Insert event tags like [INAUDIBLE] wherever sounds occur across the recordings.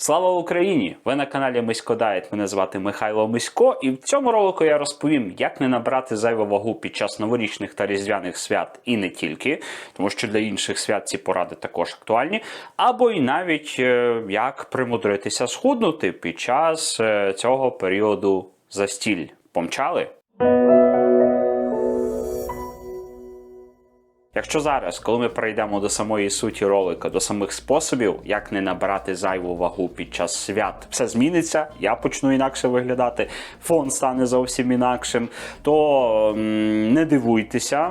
Слава Україні! Ви на каналі Мисько Дайет. Мене звати Михайло Мисько, і в цьому ролику я розповім, як не набрати зайву вагу під час новорічних та різдвяних свят і не тільки, тому що для інших свят ці поради також актуальні, або й навіть е, як примудритися схуднути під час е, цього періоду застіль. Помчали? Якщо зараз, коли ми перейдемо до самої суті ролика, до самих способів, як не набирати зайву вагу під час свят, все зміниться, я почну інакше виглядати, фон стане зовсім інакшим, то не дивуйтеся,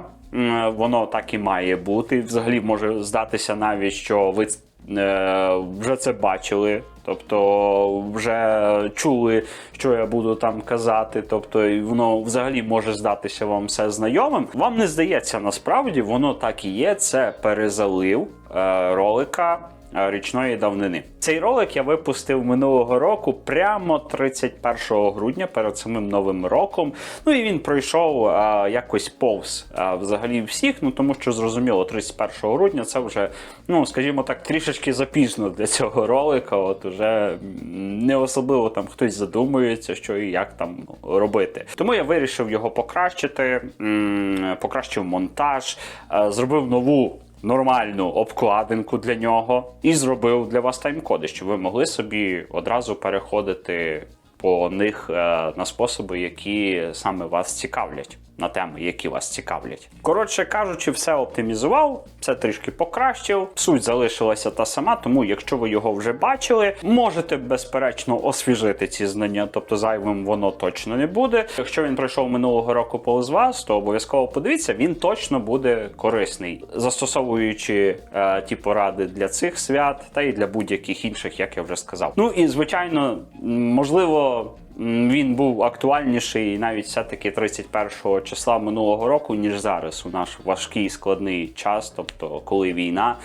воно так і має бути. Взагалі може здатися навіть, що ви вже це бачили. Тобто вже чули, що я буду там казати. Тобто, і воно взагалі може здатися вам все знайомим. Вам не здається насправді, воно так і є. Це перезалив е, ролика е, річної давнини. Цей ролик я випустив минулого року, прямо 31 грудня перед самим новим роком. Ну і він пройшов е, якось повз е, взагалі всіх. Ну тому що зрозуміло, 31 грудня це вже, ну скажімо так, трішечки запізно для цього ролика. От уже не особливо там хтось задумується, що і як там робити. Тому я вирішив його покращити, покращив монтаж, е, зробив нову нормальну обкладинку для нього і зробив для вас тайм-коди, щоб ви могли собі одразу переходити по них е, на способи, які саме вас цікавлять. На теми, які вас цікавлять. Коротше кажучи, все оптимізував, все трішки покращив. Суть залишилася та сама, тому якщо ви його вже бачили, можете безперечно освіжити ці знання, тобто зайвим воно точно не буде. Якщо він пройшов минулого року повз вас, то обов'язково подивіться, він точно буде корисний, застосовуючи е, ті поради для цих свят та й для будь-яких інших, як я вже сказав. Ну і звичайно, можливо. Він був актуальніший навіть все-таки 31 числа минулого року, ніж зараз у наш важкий складний час, тобто коли війна.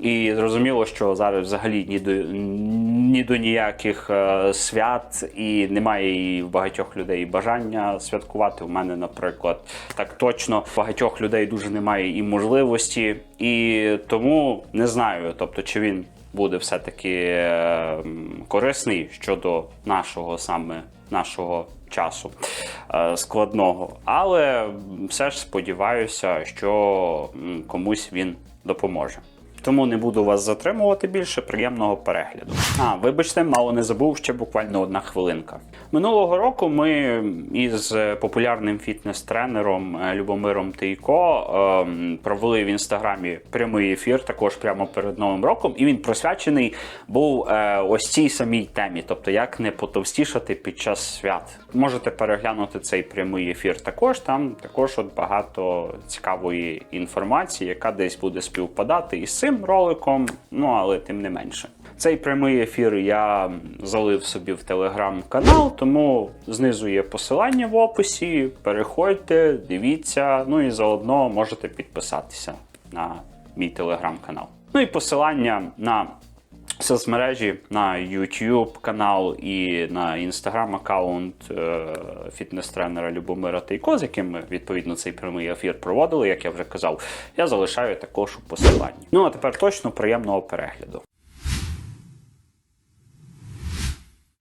І зрозуміло, що зараз взагалі ні до ні до ніяких е, свят, і немає і в багатьох людей бажання святкувати. У мене, наприклад, так точно багатьох людей дуже немає і можливості, і тому не знаю, тобто чи він буде все-таки е, корисний щодо нашого саме нашого часу е, складного. Але все ж сподіваюся, що комусь він допоможе. Тому не буду вас затримувати більше. Приємного перегляду. А, вибачте, мало не забув ще буквально одна хвилинка. Минулого року ми із популярним фітнес-тренером е, Любомиром Тейко ем, провели в інстаграмі прямий ефір, також прямо перед новим роком, і він присвячений був е, ось цій самій темі, тобто як не потовстішати під час свят. Можете переглянути цей прямий ефір. Також там також от багато цікавої інформації, яка десь буде співпадати із цим роликом, ну але тим не менше. Цей прямий ефір я залив собі в телеграм-канал, тому знизу є посилання в описі. Переходьте, дивіться, ну і заодно можете підписатися на мій телеграм-канал. Ну і посилання на соцмережі на YouTube канал і на Instagram аккаунт е, фітнес-тренера Любомира Тейко, з яким ми відповідно цей прямий ефір проводили, як я вже казав, я залишаю також у посиланні. Ну а тепер точно приємного перегляду.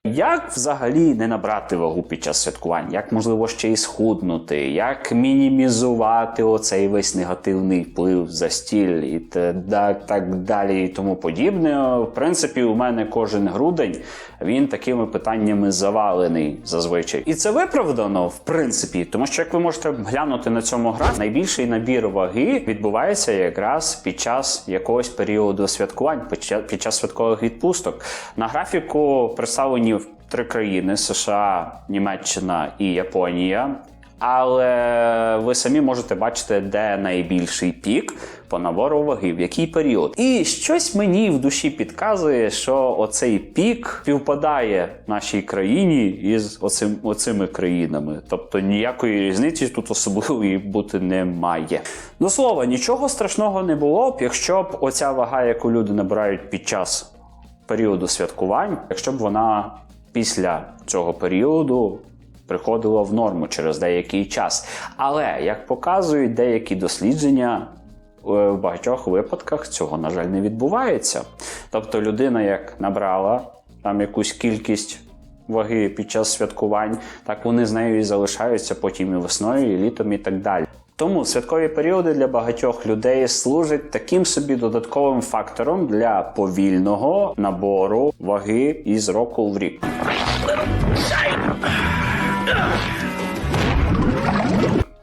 Як взагалі не набрати вагу під час святкувань? Як можливо ще й схуднути? Як мінімізувати оцей весь негативний вплив за стіль і так далі і тому подібне? В принципі, у мене кожен грудень він такими питаннями завалений зазвичай. І це виправдано, в принципі, тому що як ви можете глянути на цьому графіку, найбільший набір ваги відбувається якраз під час якогось періоду святкувань, під час святкових відпусток. На графіку представлені три країни: США, Німеччина і Японія. Але ви самі можете бачити, де найбільший пік по набору ваги, в який період. І щось мені в душі підказує, що оцей пік співпадає нашій країні із оцим, оцими країнами. Тобто ніякої різниці тут особливої бути не має. До слова, нічого страшного не було б, якщо б оця вага, яку люди набирають під час періоду святкувань, якщо б вона після цього періоду приходила в норму через деякий час. Але як показують деякі дослідження, е, в багатьох випадках цього, на жаль, не відбувається. Тобто людина, як набрала там якусь кількість ваги під час святкувань, так вони з нею і залишаються потім і весною, і літом, і так далі. Тому святкові періоди для багатьох людей служать таким собі додатковим фактором для повільного набору ваги із року в рік.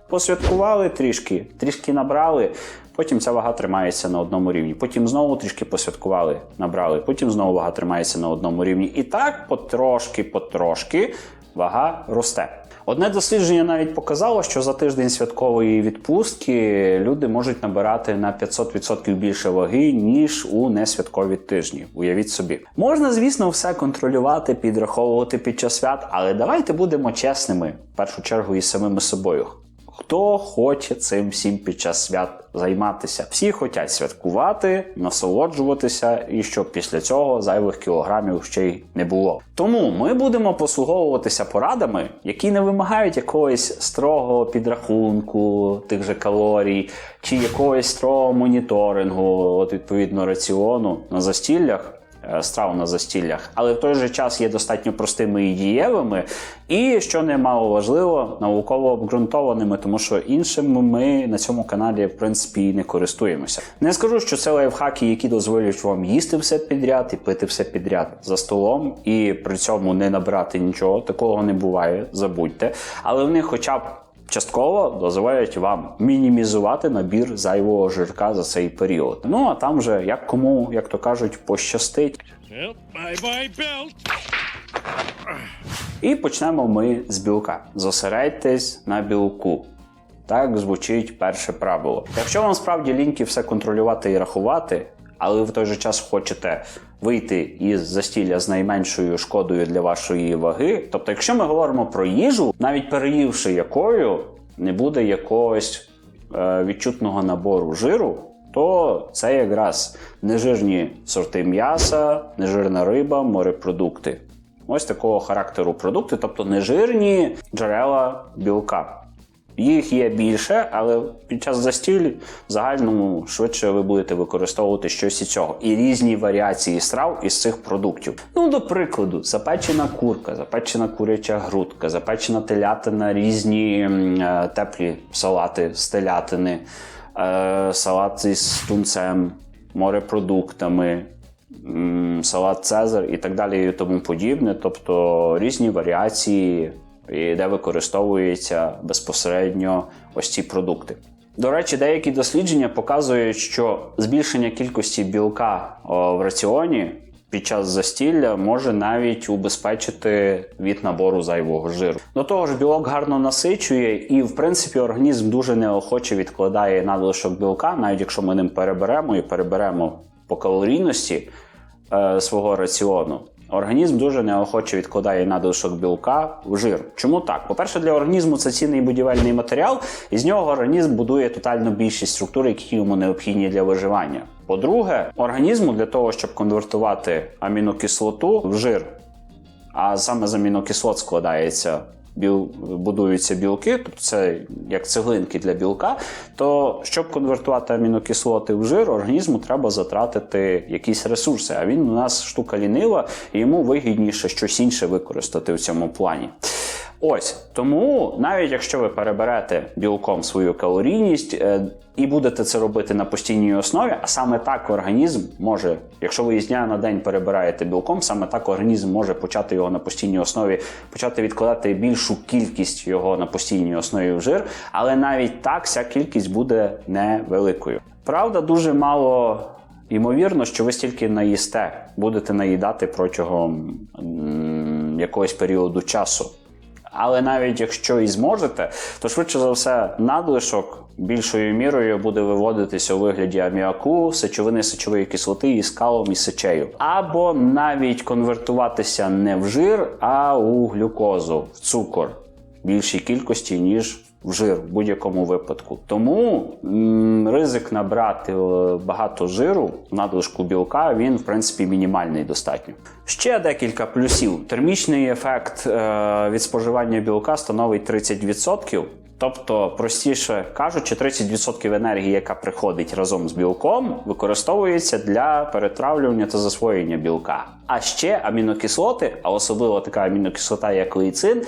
Посвяткували трішки, трішки набрали, потім ця вага тримається на одному рівні. Потім знову трішки посвяткували, набрали, потім знову вага тримається на одному рівні. І так потрошки, потрошки вага росте. Одне дослідження навіть показало, що за тиждень святкової відпустки люди можуть набирати на 500% більше ваги, ніж у несвяткові тижні. Уявіть собі. Можна, звісно, все контролювати, підраховувати під час свят, але давайте будемо чесними, в першу чергу, із самими собою. Хто хоче цим всім під час свят займатися? Всі хочуть святкувати, насолоджуватися, і щоб після цього зайвих кілограмів ще й не було. Тому ми будемо послуговуватися порадами, які не вимагають якогось строгого підрахунку тих же калорій, чи якогось строгого моніторингу, от відповідно раціону на застіллях страв на застіллях, але в той же час є достатньо простими і дієвими, і що немало важливо, науково обґрунтованими, тому що іншими ми на цьому каналі в принципі і не користуємося. Не скажу, що це лайфхаки, які дозволять вам їсти все підряд і пити все підряд за столом, і при цьому не набрати нічого. Такого не буває, забудьте. Але вони, хоча б. Частково дозволяють вам мінімізувати набір зайвого жирка за цей період. Ну а там же як кому, як то кажуть, пощастить. І почнемо ми з білка. Зосередьтесь на білку. Так звучить перше правило. Якщо вам справді ліньки все контролювати і рахувати, але ви в той же час хочете вийти із застілля з найменшою шкодою для вашої ваги. Тобто, якщо ми говоримо про їжу, навіть переївши якою, не буде якогось е, відчутного набору жиру, то це якраз нежирні сорти м'яса, нежирна риба, морепродукти. Ось такого характеру продукти, тобто нежирні джерела білка. Їх є більше, але під час застіль в загальному швидше ви будете використовувати щось із цього. І різні варіації страв із цих продуктів. Ну, до прикладу, запечена курка, запечена куряча грудка, запечена телятина, різні е, теплі салати з телятини, е, салат із тунцем, морепродуктами, салат Цезар і так далі, і тому подібне. Тобто різні варіації, і де використовуються безпосередньо ось ці продукти. До речі, деякі дослідження показують, що збільшення кількості білка в раціоні під час застілля може навіть убезпечити від набору зайвого жиру. До того ж, білок гарно насичує, і в принципі організм дуже неохоче відкладає надлишок білка, навіть якщо ми ним переберемо і переберемо по калорійності е, свого раціону. Організм дуже неохоче відкладає надлишок білка в жир. Чому так? По-перше, для організму це цінний будівельний матеріал, і з нього організм будує тотально більшість структур, які йому необхідні для виживання. По-друге, організму для того, щоб конвертувати амінокислоту в жир, а саме з амінокислот складається біл, будуються білки, тобто це як цеглинки для білка. То щоб конвертувати амінокислоти в жир, організму треба затратити якісь ресурси. А він у нас штука лінива, і йому вигідніше щось інше використати в цьому плані. Ось тому, навіть якщо ви переберете білком свою калорійність е, і будете це робити на постійній основі, а саме так організм може, якщо ви із дня на день перебираєте білком, саме так організм може почати його на постійній основі, почати відкладати більшу кількість його на постійній основі в жир, але навіть так ця кількість буде невеликою. Правда, дуже мало. Ймовірно, що ви стільки наїсте, будете наїдати протягом м, якогось періоду часу. Але навіть якщо і зможете, то швидше за все надлишок більшою мірою буде виводитися у вигляді аміаку, сечовини сечової кислоти і скалом і сечею. Або навіть конвертуватися не в жир, а у глюкозу, в цукор більшій кількості, ніж жир в будь-якому випадку. Тому ризик набрати е, багато жиру надлишку білка він в принципі мінімальний достатньо. Ще декілька плюсів. Термічний ефект е, від споживання білка становить 30%. Тобто, простіше кажучи, 30% енергії, яка приходить разом з білком, використовується для перетравлювання та засвоєння білка. А ще амінокислоти, а особливо така амінокислота, як лейцин,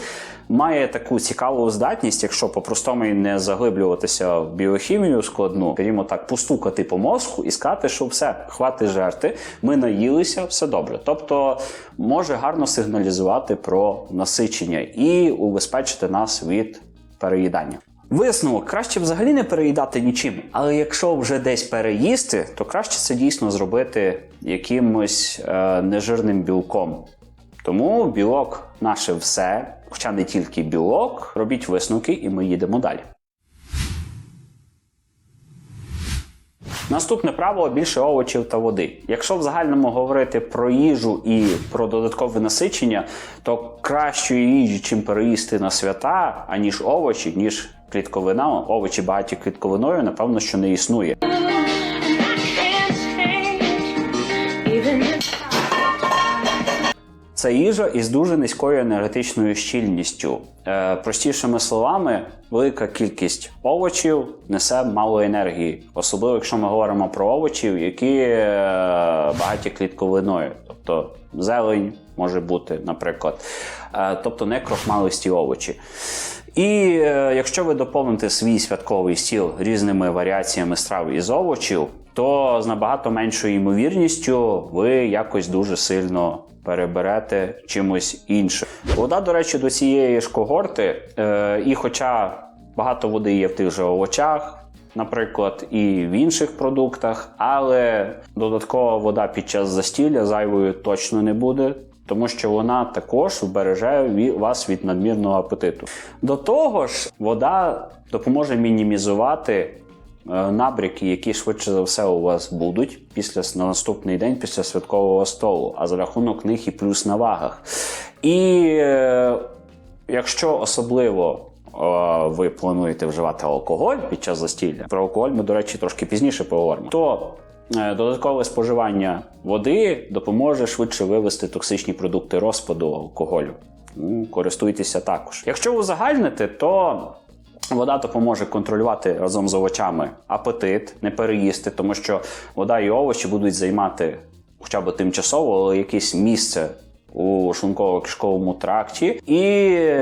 має таку цікаву здатність, якщо по-простому не заглиблюватися в біохімію складну, скажімо так, постукати по мозку і сказати, що все, хвати жерти, ми наїлися, все добре. Тобто може гарно сигналізувати про насичення і убезпечити нас від переїдання. Висновок краще взагалі не переїдати нічим, але якщо вже десь переїсти, то краще це дійсно зробити якимось е, нежирним білком. Тому білок наше все, хоча не тільки білок, робіть висновки, і ми їдемо далі. Наступне правило більше овочів та води. Якщо в загальному говорити про їжу і про додаткове насичення, то кращої їжі, чим переїсти на свята, аніж овочі, ніж клітковина. Овочі багаті клітковиною, напевно, що не існує. Це їжа із дуже низькою енергетичною щільністю. Е, простішими словами, велика кількість овочів несе мало енергії, особливо якщо ми говоримо про овочів, які е, багаті клітковиною, тобто зелень може бути, наприклад, е, тобто не крохмалисті овочі. І е, якщо ви доповните свій святковий стіл різними варіаціями страв із овочів, то з набагато меншою ймовірністю ви якось дуже сильно переберете чимось іншим. Вода, до речі, до цієї ж когорти, е, і хоча багато води є в тих же овочах, наприклад, і в інших продуктах, але додаткова вода під час застілля зайвою точно не буде. Тому що вона також вбереже вас від надмірного апетиту. До того ж, вода допоможе мінімізувати набряки, які швидше за все у вас будуть після на наступний день після святкового столу, а за рахунок них і плюс на вагах. І е, якщо особливо е, ви плануєте вживати алкоголь під час застілля, про алкоголь ми, до речі, трошки пізніше поговоримо, то е, додаткове споживання води допоможе швидше вивести токсичні продукти розпаду алкоголю. Користуйтеся також. Якщо узагальнити, то Вода допоможе контролювати разом з овочами апетит, не переїсти, тому що вода і овочі будуть займати хоча б тимчасово, але якесь місце у шлунково-кишковому тракті, і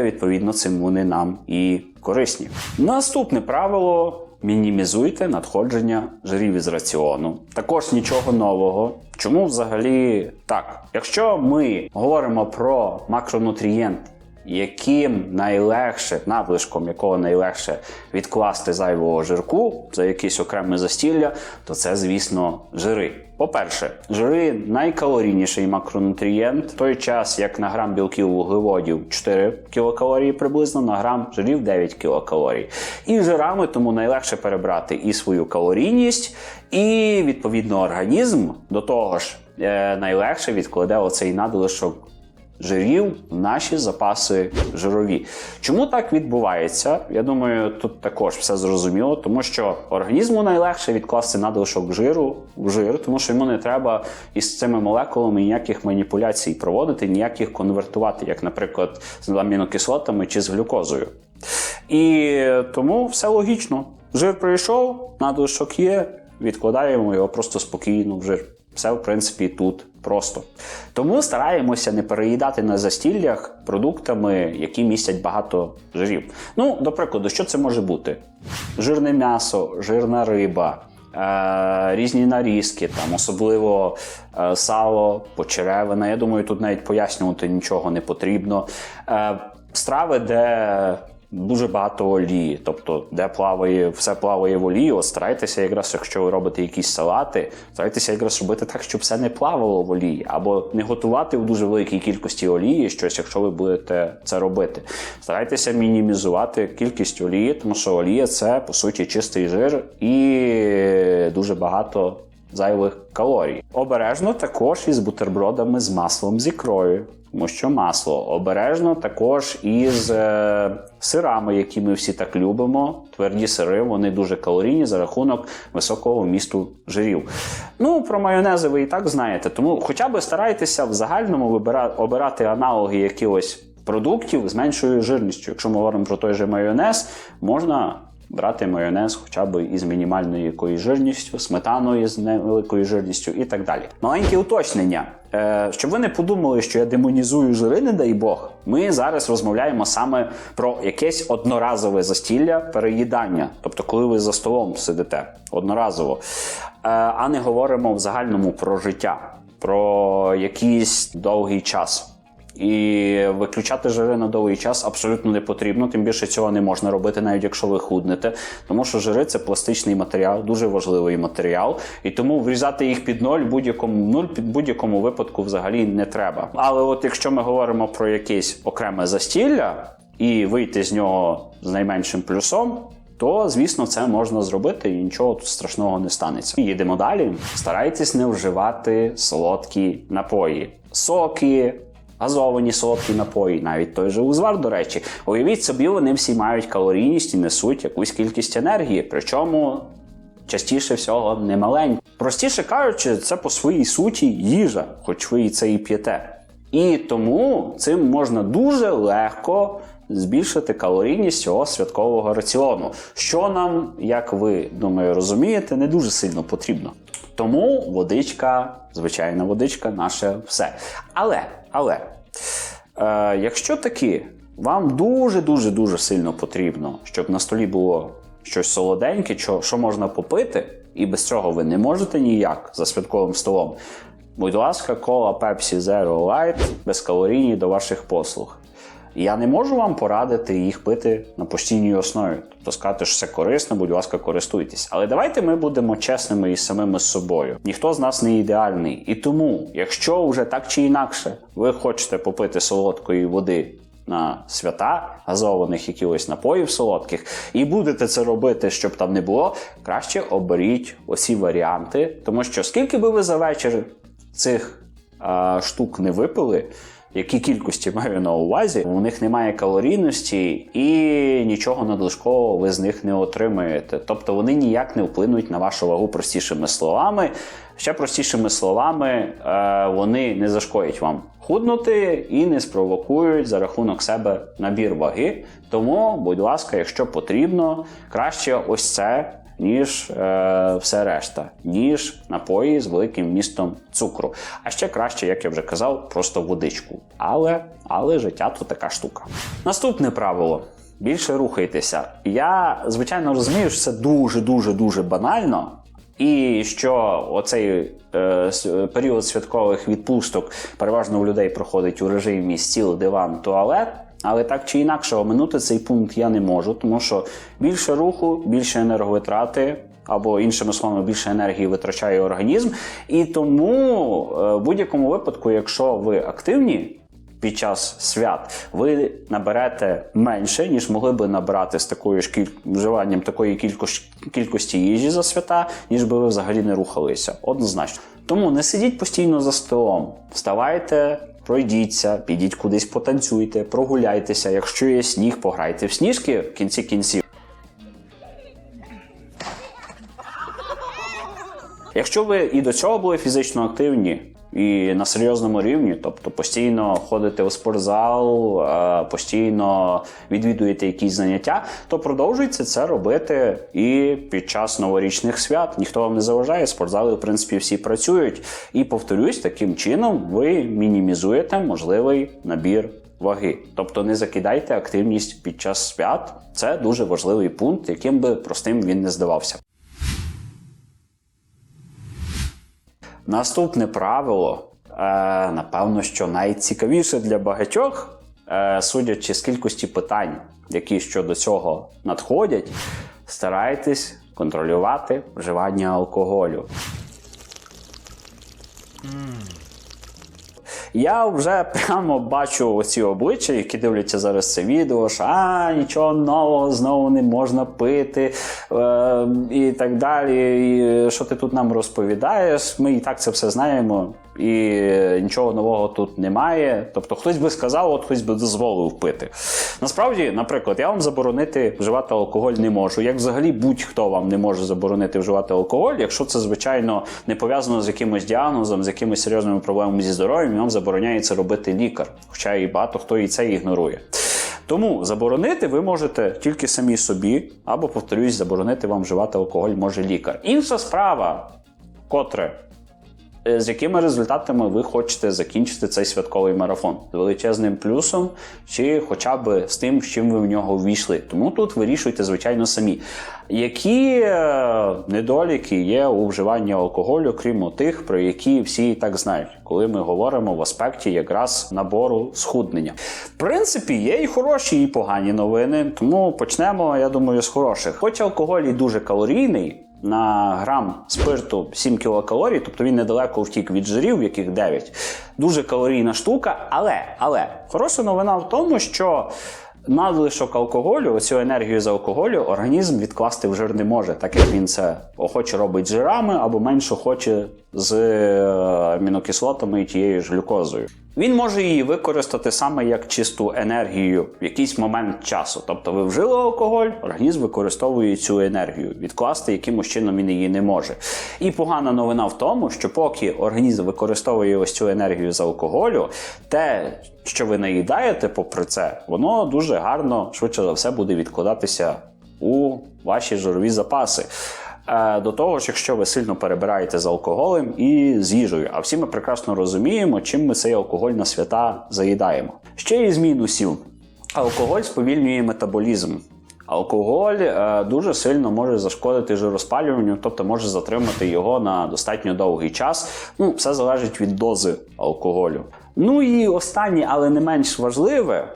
відповідно цим вони нам і корисні. Наступне правило. Мінімізуйте надходження жирів із раціону. Також нічого нового. Чому взагалі так? Якщо ми говоримо про макронутрієнт, яким найлегше, надлишком якого найлегше відкласти зайвого жирку за якесь окреме застілля, то це, звісно, жири. По-перше, жири найкалорійніший макронутрієнт, в той час як на грам білків вуглеводів 4 кілокалорії приблизно, на грам жирів 9 кілокалорій. І жирами тому найлегше перебрати і свою калорійність, і відповідно організм до того ж е, найлегше відкладе оцей надлишок жирів наші запаси жирові. Чому так відбувається? Я думаю, тут також все зрозуміло, тому що організму найлегше відкласти надлишок жиру в жир, тому що йому не треба із цими молекулами ніяких маніпуляцій проводити, ніяких конвертувати, як, наприклад, з амінокислотами чи з глюкозою. І тому все логічно. Жир прийшов, надлишок є, відкладаємо його просто спокійно в жир. Все, в принципі, тут просто. Тому стараємося не переїдати на застіллях продуктами, які містять багато жирів. Ну, до прикладу, що це може бути? Жирне м'ясо, жирна риба. Е, різні нарізки, там особливо е, сало, почеревина. Я думаю, тут навіть пояснювати нічого не потрібно. Е, страви, де дуже багато олії, тобто де плаває, все плаває в олії. От старайтеся, якраз, якщо ви робите якісь салати, старайтеся якраз робити так, щоб все не плавало в олії, або не готувати в дуже великій кількості олії щось, якщо ви будете це робити. Старайтеся мінімізувати кількість олії, тому що олія це по суті чистий жир і дуже багато зайвих калорій. Обережно також із бутербродами з маслом з ікрою. Тому що масло обережно також із е, сирами, які ми всі так любимо. Тверді сири, вони дуже калорійні за рахунок високого вмісту жирів. Ну, про майонези ви і так знаєте. Тому хоча б старайтеся в загальному вибира- обирати аналоги якихось продуктів з меншою жирністю. Якщо ми говоримо про той же майонез, можна брати майонез хоча б із мінімальною якоюсь жирністю, сметаною з невеликою жирністю і так далі. Маленьке уточнення. Е, щоб ви не подумали, що я демонізую жири, не дай Бог. Ми зараз розмовляємо саме про якесь одноразове застілля переїдання, тобто, коли ви за столом сидите одноразово, е, а не говоримо в загальному про життя, про якийсь довгий час. І виключати жири на довгий час абсолютно не потрібно. Тим більше цього не можна робити, навіть якщо ви худнете. Тому що жири це пластичний матеріал, дуже важливий матеріал. І тому врізати їх під ноль будь-якому нуль під будь-якому випадку взагалі не треба. Але от якщо ми говоримо про якесь окреме застілля і вийти з нього з найменшим плюсом. То, звісно, це можна зробити і нічого тут страшного не станеться. Їдемо далі. Старайтесь не вживати солодкі напої, соки, газовані солодкі напої, навіть той же узвар, до речі. Уявіть собі, вони всі мають калорійність і несуть якусь кількість енергії, причому частіше всього не маленьку. Простіше кажучи, це по своїй суті їжа, хоч ви і це і п'єте. І тому цим можна дуже легко збільшити калорійність цього святкового раціону, що нам, як ви думаю, розумієте, не дуже сильно потрібно. Тому водичка, звичайна водичка, наше все. Але, але, е, якщо таки вам дуже дуже дуже сильно потрібно, щоб на столі було щось солоденьке, що, що можна попити, і без цього ви не можете ніяк за святковим столом. Будь ласка, кола Pepsi Zero Light безкалорійні до ваших послуг. Я не можу вам порадити їх пити на постійній основі. Тобто сказати, що це корисно, будь ласка, користуйтесь. Але давайте ми будемо чесними із самими собою. Ніхто з нас не ідеальний. І тому, якщо вже так чи інакше ви хочете попити солодкої води на свята, газованих якихось напоїв солодких, і будете це робити, щоб там не було, краще оберіть оці варіанти, тому що скільки би ви за вечір цих а, штук не випили, які кількості маю на увазі, у них немає калорійності і нічого надлишкового ви з них не отримаєте. Тобто вони ніяк не вплинуть на вашу вагу простішими словами. Ще простішими словами, е, вони не зашкодять вам худнути і не спровокують за рахунок себе набір ваги. Тому, будь ласка, якщо потрібно, краще ось це ніж е, все решта, ніж напої з великим вмістом цукру. А ще краще, як я вже казав, просто водичку. Але, але життя то така штука. Наступне правило. Більше рухайтеся. Я, звичайно, розумію, що це дуже, дуже, дуже банально. І що оцей е, період святкових відпусток переважно у людей проходить у режимі стіл, диван, туалет. Але так чи інакше, оминути цей пункт я не можу, тому що більше руху, більше енерговитрати, або іншими словами, більше енергії витрачає організм. І тому е, в будь-якому випадку, якщо ви активні, під час свят ви наберете менше, ніж могли би набрати з такою ж кіль... вживанням такої кількості, кількості їжі за свята, ніж би ви взагалі не рухалися. Однозначно. Тому не сидіть постійно за столом, вставайте. Пройдіться, підіть кудись, потанцюйте, прогуляйтеся. Якщо є сніг, пограйте в сніжки в кінці кінців. Якщо ви і до цього були фізично активні і на серйозному рівні, тобто постійно ходите у спортзал, постійно відвідуєте якісь заняття, то продовжуйте це робити і під час новорічних свят. Ніхто вам не заважає, спортзали, в принципі, всі працюють. І повторюсь, таким чином ви мінімізуєте можливий набір. Ваги, тобто не закидайте активність під час свят. Це дуже важливий пункт, яким би простим він не здавався. Наступне правило, е, напевно, що найцікавіше для багатьох, е, судячи з кількості питань, які щодо цього надходять, старайтесь контролювати вживання алкоголю. Я вже [LAUGHS] прямо бачу оці обличчя, які дивляться зараз це відео, що а нічого нового знову не можна пити і так далі. І що ти тут нам розповідаєш? Ми і так це все знаємо. і нічого нового тут немає. Тобто, хтось би сказав, от хтось би дозволив пити. Насправді, наприклад, я вам заборонити вживати алкоголь не можу. Як взагалі будь-хто вам не може заборонити вживати алкоголь, якщо це звичайно не пов'язано з якимось діагнозом, з якимись серйозними проблемами зі здоров'ям, і вам забороняється робити лікар. Хоча і багато хто і це ігнорує. Тому заборонити ви можете тільки самі собі, або, повторюсь, заборонити вам вживати алкоголь може лікар. Інша справа, котре, з якими результатами ви хочете закінчити цей святковий марафон? З величезним плюсом, чи хоча б з тим, з чим ви в нього ввійшли. Тому тут вирішуйте, звичайно, самі. Які е, недоліки є у вживанні алкоголю, крім тих, про які всі і так знають, коли ми говоримо в аспекті якраз набору схуднення? В принципі, є і хороші, і погані новини. Тому почнемо, я думаю, з хороших. Хоч алкоголь і дуже калорійний. На грам спирту 7 кілокалорій, тобто він недалеко втік від жирів, яких 9. Дуже калорійна штука, але, але хороша новина в тому, що надлишок алкоголю, оцю енергію з алкоголю, організм відкласти в жир не може, так як він це охоче робить жирами або менше хоче з е, амінокислотами і тією ж глюкозою. Він може її використати саме як чисту енергію в якийсь момент часу. Тобто ви вжили алкоголь, організм використовує цю енергію, відкласти якимось чином він її не може. І погана новина в тому, що поки організм використовує ось цю енергію з алкоголю, те, що ви наїдаєте, попри це, воно дуже гарно, швидше за все, буде відкладатися у ваші жирові запаси. Е, До того ж, якщо ви сильно перебираєте з алкоголем і з їжею, а всі ми прекрасно розуміємо, чим ми цей алкоголь на свята заїдаємо. Ще із мінусів: алкоголь сповільнює метаболізм. Алкоголь е, дуже сильно може зашкодити жироспалюванню, тобто може затримати його на достатньо довгий час. Ну, все залежить від дози алкоголю. Ну і останнє, але не менш важливе,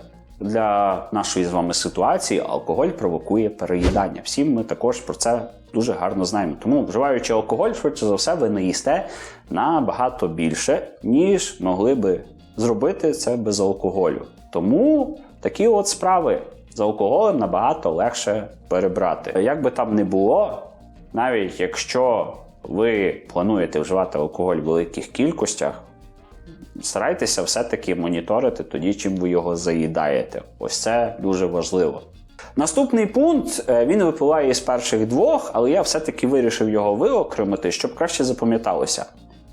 для нашої з вами ситуації алкоголь провокує переїдання. Всі ми також про це дуже гарно знаємо. Тому, вживаючи алкоголь, швидше за все, ви не їсте набагато більше, ніж могли би зробити це без алкоголю. Тому такі от справи з алкоголем набагато легше перебрати. Як би там не було, навіть якщо ви плануєте вживати алкоголь в великих кількостях, старайтеся все-таки моніторити тоді, чим ви його заїдаєте. Ось це дуже важливо. Наступний пункт е, він випливає із перших двох, але я все-таки вирішив його виокремити, щоб краще запам'яталося.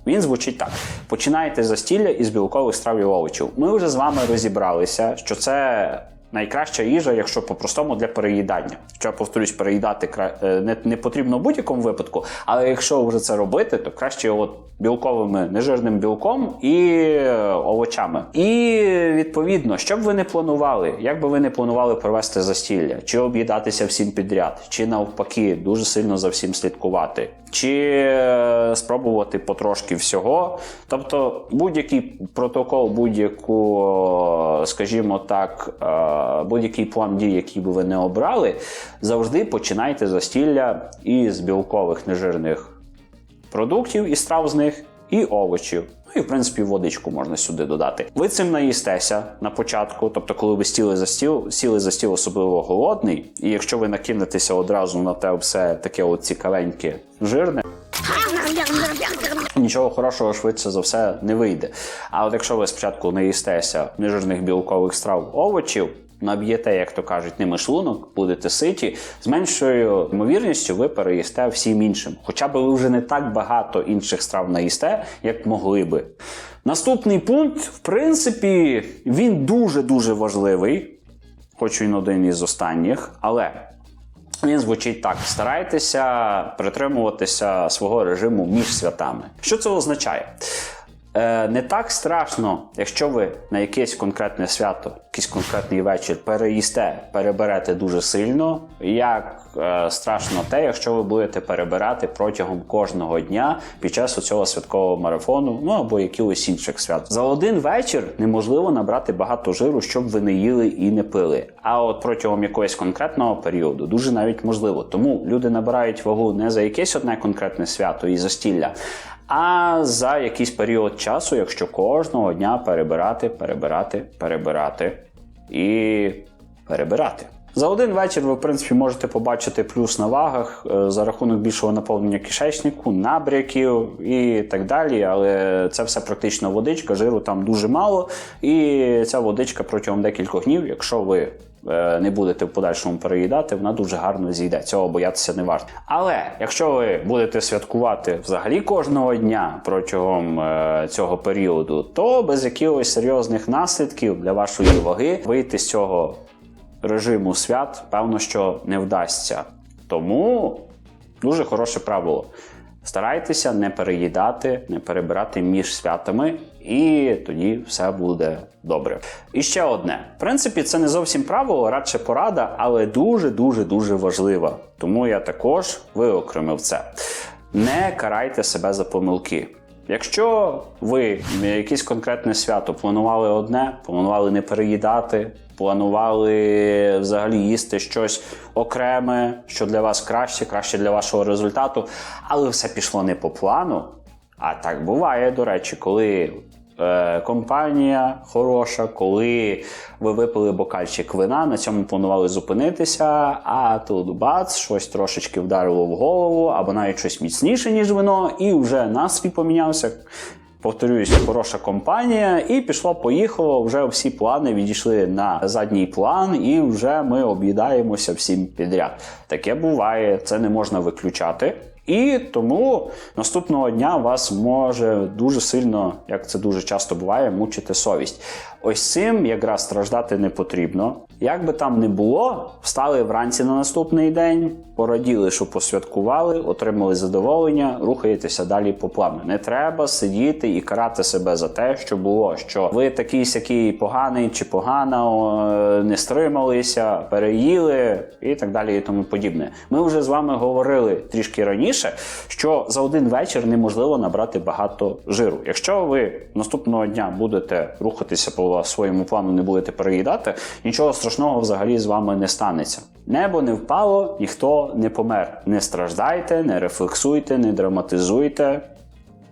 Він звучить так: починайте застілля із білкових страв і овочів. Ми вже з вами розібралися, що це найкраща їжа, якщо по-простому для переїдання. Що повторюсь, переїдати е, не, потрібно в будь-якому випадку, але якщо вже це робити, то краще от білковими нежирним білком і е, овочами. І відповідно, що б ви не планували, як би ви не планували провести застілля, чи об'їдатися всім підряд, чи навпаки, дуже сильно за всім слідкувати, чи е, спробувати потрошки всього. Тобто, будь-який протокол, будь-яку, скажімо так, е, будь-який план дій, який би ви не обрали, завжди починайте застілля із білкових нежирних продуктів і страв з них, і овочів. Ну і в принципі водичку можна сюди додати. Ви цим наїстеся на початку, тобто, коли ви сіли за стіл, сіли за стіл особливо голодний, і якщо ви накинетеся одразу на те все таке от цікавеньке жирне. Нічого хорошого швидше за все не вийде. А от якщо ви спочатку наїстеся нежирних білкових страв овочів, наб'єте, як то кажуть, ними шлунок, будете ситі, з меншою ймовірністю ви переїсте всім іншим. Хоча б ви вже не так багато інших страв наїсте, як могли би. Наступний пункт, в принципі, він дуже-дуже важливий, хоч він один із останніх, але він звучить так: старайтеся притримуватися свого режиму між святами. Що це означає? Е, не так страшно, якщо ви на якесь конкретне свято, якийсь конкретний вечір переїсте, переберете дуже сильно, як е, страшно те, якщо ви будете перебирати протягом кожного дня під час цього святкового марафону, ну або якихось інших свят. За один вечір неможливо набрати багато жиру, щоб ви не їли і не пили. А от протягом якогось конкретного періоду дуже навіть можливо. Тому люди набирають вагу не за якесь одне конкретне свято і застілля, а за якийсь період часу, якщо кожного дня перебирати, перебирати, перебирати і перебирати. За один вечір ви, в принципі, можете побачити плюс на вагах е, за рахунок більшого наповнення кишечнику, набряків і так далі. Але це все практично водичка, жиру там дуже мало. І ця водичка протягом декількох днів, якщо ви не будете в подальшому переїдати, вона дуже гарно зійде. Цього боятися не варто. Але якщо ви будете святкувати взагалі кожного дня протягом е, цього періоду, то без якихось серйозних наслідків для вашої ваги вийти з цього режиму свят, певно, що не вдасться. Тому дуже хороше правило. Старайтеся не переїдати, не перебирати між святами, і тоді все буде добре. І ще одне: в принципі, це не зовсім правило, радше порада, але дуже дуже дуже важлива. Тому я також виокремив це. Не карайте себе за помилки. Якщо ви якесь конкретне свято планували одне, планували не переїдати, планували взагалі їсти щось окреме, що для вас краще, краще для вашого результату, але все пішло не по плану. А так буває, до речі, коли компанія хороша, коли ви випили бокальчик вина, на цьому планували зупинитися, а тут бац, щось трошечки вдарило в голову, або навіть щось міцніше, ніж вино, і вже настрій помінявся. Повторююсь, хороша компанія, і пішло, поїхало. Вже всі плани відійшли на задній план, і вже ми об'їдаємося всім підряд. Таке буває, це не можна виключати. І тому наступного дня вас може дуже сильно, як це дуже часто буває, мучити совість. Ось цим якраз страждати не потрібно. Як би там не було, встали вранці на наступний день, пораділи, що посвяткували, отримали задоволення, рухаєтеся далі по плану. Не треба сидіти і карати себе за те, що було, що ви такий сякий поганий чи погана, не стрималися, переїли і так далі, і тому подібне. Ми вже з вами говорили трішки раніше, що за один вечір неможливо набрати багато жиру. Якщо ви наступного дня будете рухатися по своєму плану, не будете переїдати, нічого страшного взагалі з вами не станеться. Небо не впало, ніхто не помер. Не страждайте, не рефлексуйте, не драматизуйте.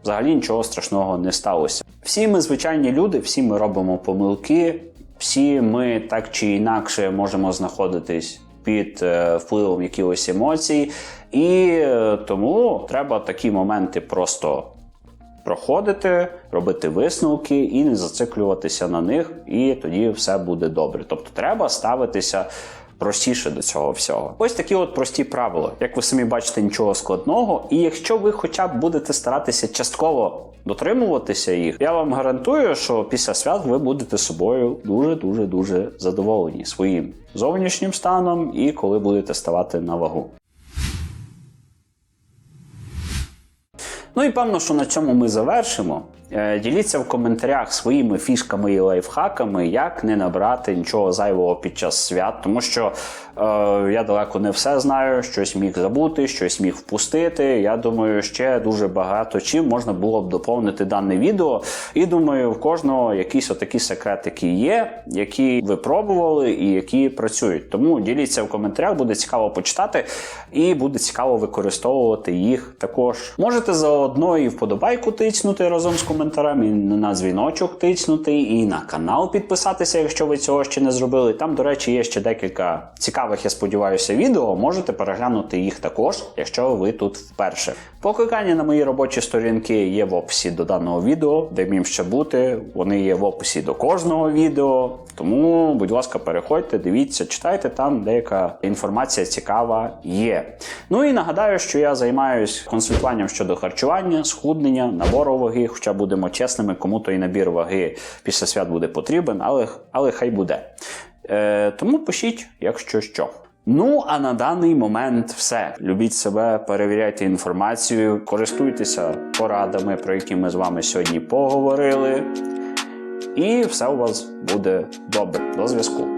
Взагалі нічого страшного не сталося. Всі ми звичайні люди, всі ми робимо помилки, всі ми так чи інакше можемо знаходитись під е, впливом якихось емоцій, і е, тому треба такі моменти просто проходити, робити висновки і не зациклюватися на них, і тоді все буде добре. Тобто треба ставитися. Простіше до цього всього. Ось такі от прості правила. Як ви самі бачите, нічого складного. І якщо ви хоча б будете старатися частково дотримуватися їх, я вам гарантую, що після свят ви будете собою дуже дуже дуже задоволені своїм зовнішнім станом і коли будете ставати на вагу. Ну і певно, що на цьому ми завершимо. Е, Діліться в коментарях своїми фішками і лайфхаками, як не набрати нічого зайвого під час свят, тому що е, я далеко не все знаю, щось міг забути, щось міг впустити. Я думаю, ще дуже багато чим можна було б доповнити дане відео. І думаю, в кожного якісь отакі секретики є, які ви пробували і які працюють. Тому діліться в коментарях, буде цікаво почитати, і буде цікаво використовувати їх також. Можете заодно і вподобайку тицнути разом з коментарем, і на дзвіночок тицнути, і на канал підписатися, якщо ви цього ще не зробили. Там, до речі, є ще декілька цікавих, я сподіваюся, відео. Можете переглянути їх також, якщо ви тут вперше. Покликання на мої робочі сторінки є в описі до даного відео, де їм ще бути. Вони є в описі до кожного відео. Тому, будь ласка, переходьте, дивіться, читайте там деяка інформація цікава є. Ну і нагадаю, що я займаюсь консультуванням щодо харчування, схуднення, набору ваги. Хоча будемо чесними, кому то і набір ваги після свят буде потрібен, але, але хай буде. Е, тому пишіть, якщо що. Ну, а на даний момент все. Любіть себе, перевіряйте інформацію, користуйтеся порадами, про які ми з вами сьогодні поговорили. І все у вас буде добре. До зв'язку.